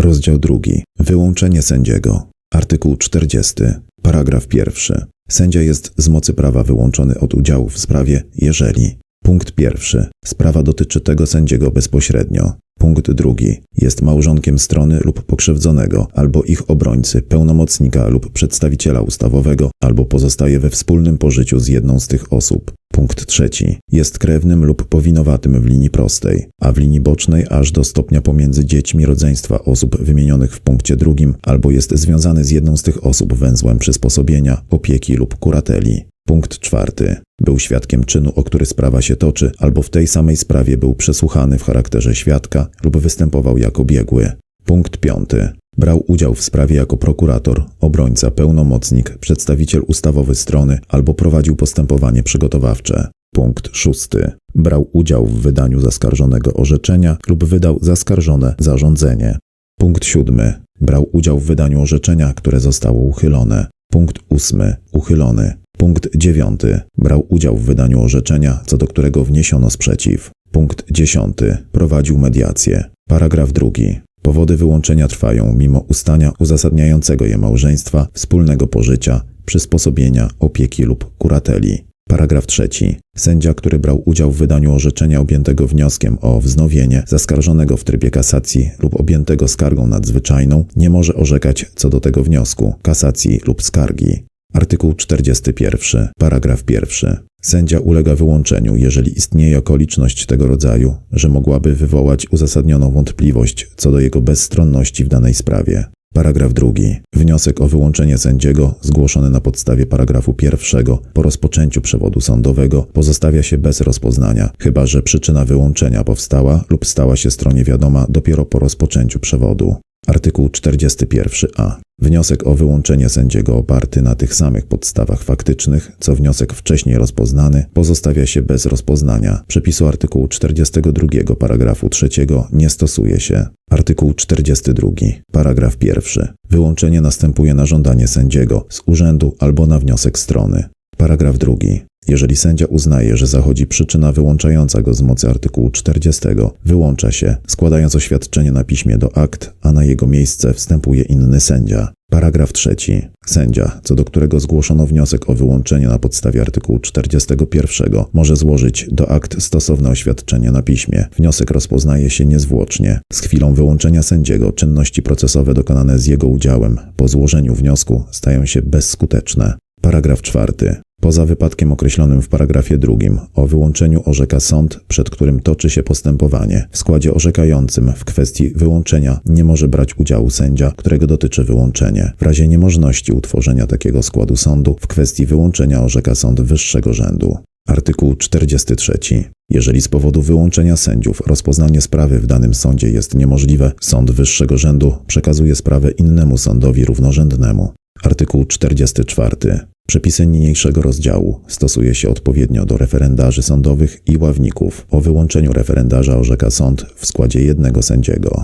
Rozdział drugi. Wyłączenie sędziego. Artykuł 40. Paragraf pierwszy. Sędzia jest z mocy prawa wyłączony od udziału w sprawie, jeżeli Punkt pierwszy. Sprawa dotyczy tego sędziego bezpośrednio. Punkt drugi. Jest małżonkiem strony lub pokrzywdzonego, albo ich obrońcy, pełnomocnika lub przedstawiciela ustawowego, albo pozostaje we wspólnym pożyciu z jedną z tych osób. Punkt trzeci. Jest krewnym lub powinowatym w linii prostej, a w linii bocznej aż do stopnia pomiędzy dziećmi rodzeństwa osób wymienionych w punkcie drugim, albo jest związany z jedną z tych osób węzłem przysposobienia, opieki lub kurateli. Punkt czwarty. Był świadkiem czynu, o który sprawa się toczy, albo w tej samej sprawie był przesłuchany w charakterze świadka lub występował jako biegły. Punkt piąty. Brał udział w sprawie jako prokurator, obrońca, pełnomocnik, przedstawiciel ustawowy strony albo prowadził postępowanie przygotowawcze. Punkt szósty. Brał udział w wydaniu zaskarżonego orzeczenia lub wydał zaskarżone zarządzenie. Punkt siódmy. Brał udział w wydaniu orzeczenia, które zostało uchylone. Punkt ósmy. Uchylony. Punkt dziewiąty. Brał udział w wydaniu orzeczenia, co do którego wniesiono sprzeciw. Punkt dziesiąty. Prowadził mediację. Paragraf drugi. Powody wyłączenia trwają mimo ustania uzasadniającego je małżeństwa, wspólnego pożycia, przysposobienia, opieki lub kurateli. Paragraf trzeci. Sędzia, który brał udział w wydaniu orzeczenia objętego wnioskiem o wznowienie, zaskarżonego w trybie kasacji lub objętego skargą nadzwyczajną, nie może orzekać co do tego wniosku, kasacji lub skargi. Artykuł 41, paragraf 1. Sędzia ulega wyłączeniu, jeżeli istnieje okoliczność tego rodzaju, że mogłaby wywołać uzasadnioną wątpliwość co do jego bezstronności w danej sprawie. Paragraf 2. Wniosek o wyłączenie sędziego, zgłoszony na podstawie paragrafu 1 po rozpoczęciu przewodu sądowego, pozostawia się bez rozpoznania, chyba że przyczyna wyłączenia powstała lub stała się stronie wiadoma dopiero po rozpoczęciu przewodu. Artykuł 41a. Wniosek o wyłączenie sędziego oparty na tych samych podstawach faktycznych, co wniosek wcześniej rozpoznany, pozostawia się bez rozpoznania. Przepisu artykułu 42 paragrafu 3 nie stosuje się. Artykuł 42. Paragraf 1. Wyłączenie następuje na żądanie sędziego z urzędu albo na wniosek strony. Paragraf 2. Jeżeli sędzia uznaje, że zachodzi przyczyna wyłączająca go z mocy artykułu 40, wyłącza się, składając oświadczenie na piśmie do akt, a na jego miejsce wstępuje inny sędzia. Paragraf 3. Sędzia, co do którego zgłoszono wniosek o wyłączenie na podstawie artykułu 41, może złożyć do akt stosowne oświadczenie na piśmie. Wniosek rozpoznaje się niezwłocznie. Z chwilą wyłączenia sędziego czynności procesowe dokonane z jego udziałem po złożeniu wniosku stają się bezskuteczne. Paragraf 4. Poza wypadkiem określonym w paragrafie drugim o wyłączeniu orzeka sąd, przed którym toczy się postępowanie. W składzie orzekającym w kwestii wyłączenia nie może brać udziału sędzia, którego dotyczy wyłączenie. W razie niemożności utworzenia takiego składu sądu w kwestii wyłączenia orzeka sąd wyższego rzędu. Artykuł 43. Jeżeli z powodu wyłączenia sędziów rozpoznanie sprawy w danym sądzie jest niemożliwe, sąd wyższego rzędu przekazuje sprawę innemu sądowi równorzędnemu. Artykuł 44. Przepisy niniejszego rozdziału stosuje się odpowiednio do referendarzy sądowych i ławników. O wyłączeniu referendarza orzeka sąd w składzie jednego sędziego.